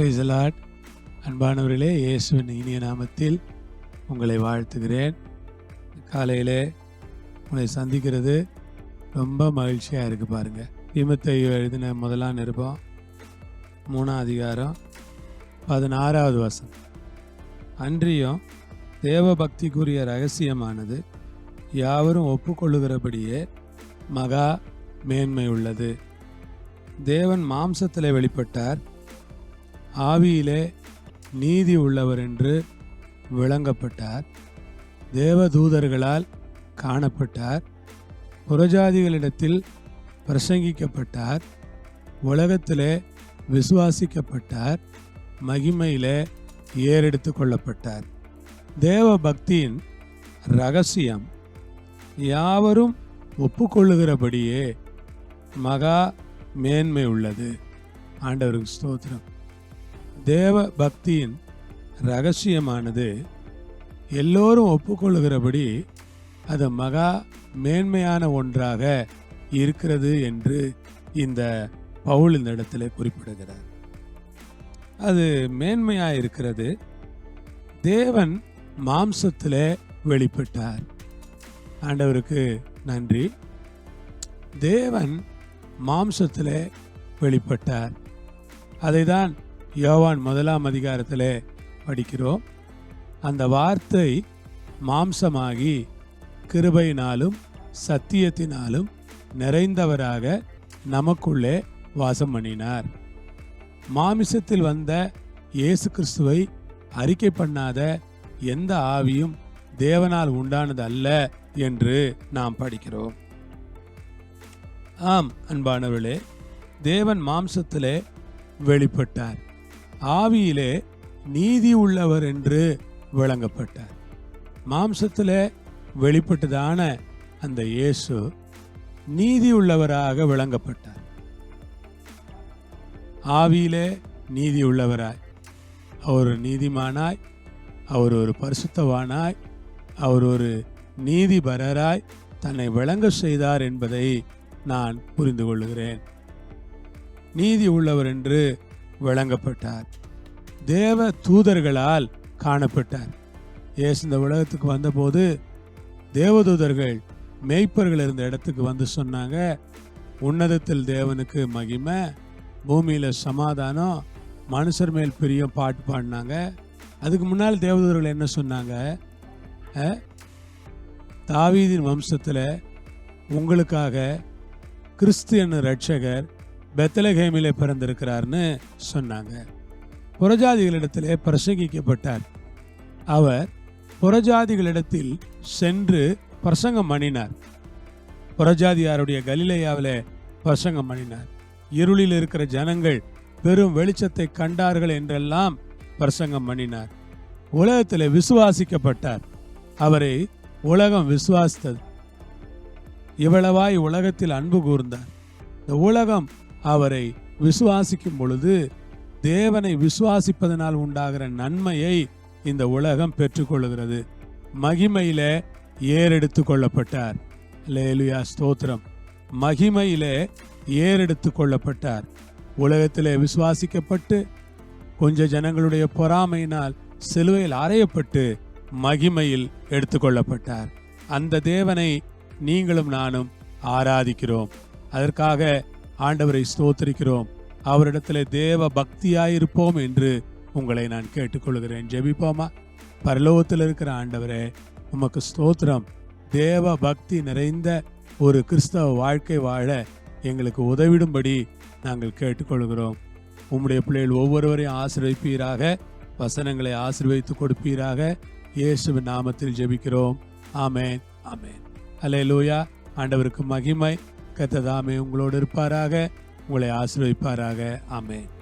பிரைசலாட் அன்பானவர்களே இயேசுவின் இனிய நாமத்தில் உங்களை வாழ்த்துகிறேன். காலையிலே உங்களை சந்திக்கிறது ரொம்ப மகிழ்ச்சியாக இருக்குது பாருங்கள் தீமத்தை எழுதின முதலாம் நிருபம் மூணாம் அதிகாரம் பதினாறாவது வசம் அன்றியும் தேவ பக்திக்குரிய ரகசியமானது யாவரும் ஒப்புக்கொள்ளுகிறபடியே மகா மேன்மை உள்ளது தேவன் மாம்சத்தில் வெளிப்பட்டார் ஆவியிலே நீதி உள்ளவர் என்று விளங்கப்பட்டார். தேவதூதர்களால் காணப்பட்டார். புறஜாதிகளிடத்தில் பிரசங்கிக்கப்பட்டார். உலகத்திலே விசுவாசிக்கப்பட்டார். மகிமையிலே ஏறெடுத்து கொள்ளப்பட்டார். தேவ பக்தியின் ரகசியம் யாவரும் ஒப்புக்கொள்ளுகிறபடியே மகா மேன்மை உள்ளது. ஆண்டவருக்கு ஸ்தோத்திரம். தேவ பக்தியின் ரகசியமானது. எல்லோரும் ஒப்புக்கொள்கிறபடி அது மகா மேன்மையான ஒன்றாக இருக்கிறது என்று இந்த பவுல் இந்த இடத்துல குறிப்பிடுகிறார். அது மேன்மையாக இருக்கிறது. தேவன் மாம்சத்தில் வெளிப்பட்டார். ஆண்டவருக்கு நன்றி. தேவன் மாம்சத்தில் வெளிப்பட்டார். அதை தான் யோவான் முதலாம் அதிகாரத்தில் படிக்கிறோம். அந்த வார்த்தை மாம்சமாகி கிருபையினாலும் சத்தியத்தினாலும் நிறைந்தவராக நமக்குள்ளே வாசம் பண்ணினார். மாமிசத்தில் வந்த இயேசு கிறிஸ்துவை அறிக்கை பண்ணாத எந்த ஆவியும் தேவனால் உண்டானது அல்ல என்று நாம் படிக்கிறோம். ஆம் அன்பானவர்களே தேவன் மாம்சத்திலே வெளிப்பட்டார். ஆவியிலே நீதி உள்ளவர் என்று விளங்கப்பட்டார். மாம்சத்தில் வெளிப்பட்டதான அந்த இயேசு நீதி உள்ளவராக விளங்கப்பட்டார். ஆவியிலே நீதி உள்ளவராய் அவர் ஒரு நீதிமானாய் அவர் ஒரு பரிசுத்தவானாய் அவர் ஒரு நீதிபரராய் தன்னை விளங்க செய்தார் என்பதை நான் புரிந்து கொள்கிறேன். நீதி உள்ளவர் என்று விளங்கப்பட்டார் தேவ தூதர்களால் காணப்பட்டார். இயேசு இந்த உலகத்துக்கு வந்தபோது தேவதூதர்கள் மேய்ப்பர்கள் இருந்த இடத்துக்கு வந்து சொன்னாங்க உன்னதத்தில் தேவனுக்கு மகிமை பூமியில் சமாதானம் மனுஷர் மேல் பெரிய பாட்டு பாடினாங்க. அதுக்கு முன்னால் தேவதூதர்கள் என்ன சொன்னாங்க? தாவீதின் வம்சத்தில் உங்களுக்காக கிறிஸ்து என்ன ரட்சகர் பெத்தலகேமிலே பிறந்திருக்கிறார்னு சொன்னாங்க. புறஜாதிகளிடத்திலே பிரசங்கிக்கப்பட்டார். அவர் புறஜாதிகளிடத்தில் சென்று பிரசங்கம் பண்ணினார். புறஜாதியாருடைய கலிலேயாவில் பிரசங்கம் பண்ணினார். இருளில் இருக்கிற ஜனங்கள் பெரும் வெளிச்சத்தை கண்டார்கள் என்றெல்லாம் பிரசங்கம் பண்ணினார். உலகத்தில் விசுவாசிக்கப்பட்டார். அவரை உலகம் விசுவாசித்தது. இவ்வளவாய் உலகத்தில் அன்பு கூர்ந்தார். இந்த உலகம் அவரை விசுவாசிக்கும் பொழுது தேவனை விசுவாசிப்பதனால் உண்டாகிற நன்மையை இந்த உலகம் பெற்றுக்கொள்கிறது மகிமையில ஏறெடுத்து கொள்ளப்பட்டார். லேலுயா ஸ்தோத்திரம். மகிமையிலே ஏறெடுத்து கொள்ளப்பட்டார். உலகத்திலே விசுவாசிக்கப்பட்டு கொஞ்ச ஜனங்களுடைய பொறாமையினால் சிலுவையில் அறையப்பட்டு மகிமையில் எடுத்துக்கொள்ளப்பட்டார் அந்த தேவனை நீங்களும் நானும் ஆராதிக்கிறோம். அதற்காக ஆண்டவரை ஸ்தோத்திரிக்கிறோம். அவரிடத்தில் தேவ பக்தியாயிருப்போம் என்று உங்களை நான் கேட்டுக்கொள்கிறேன். ஜெபிப்போமா? பரலோகத்தில் இருக்கிற ஆண்டவரே உமக்கு ஸ்தோத்திரம். தேவ பக்தி நிறைந்த ஒரு கிறிஸ்தவ வாழ்க்கை வாழ எங்களுக்கு உதவிடும்படி நாங்கள் கேட்டுக்கொள்கிறோம். உம்முடைய பிள்ளைகள் ஒவ்வொருவரையும் ஆசிர்விப்பீராக வசனங்களை ஆசிர்வதித்து கொடுப்பீராக. இயேசுவின் நாமத்தில் ஜெபிக்கிறோம். ஆமேன். ஆமேன். அலே லூயா ஆண்டவருக்கு மகிமை. கத்ததாமே உங்களோடு இருப்பாராக உங்களை ஆசிர்வதிப்பாராக. ஆமென்.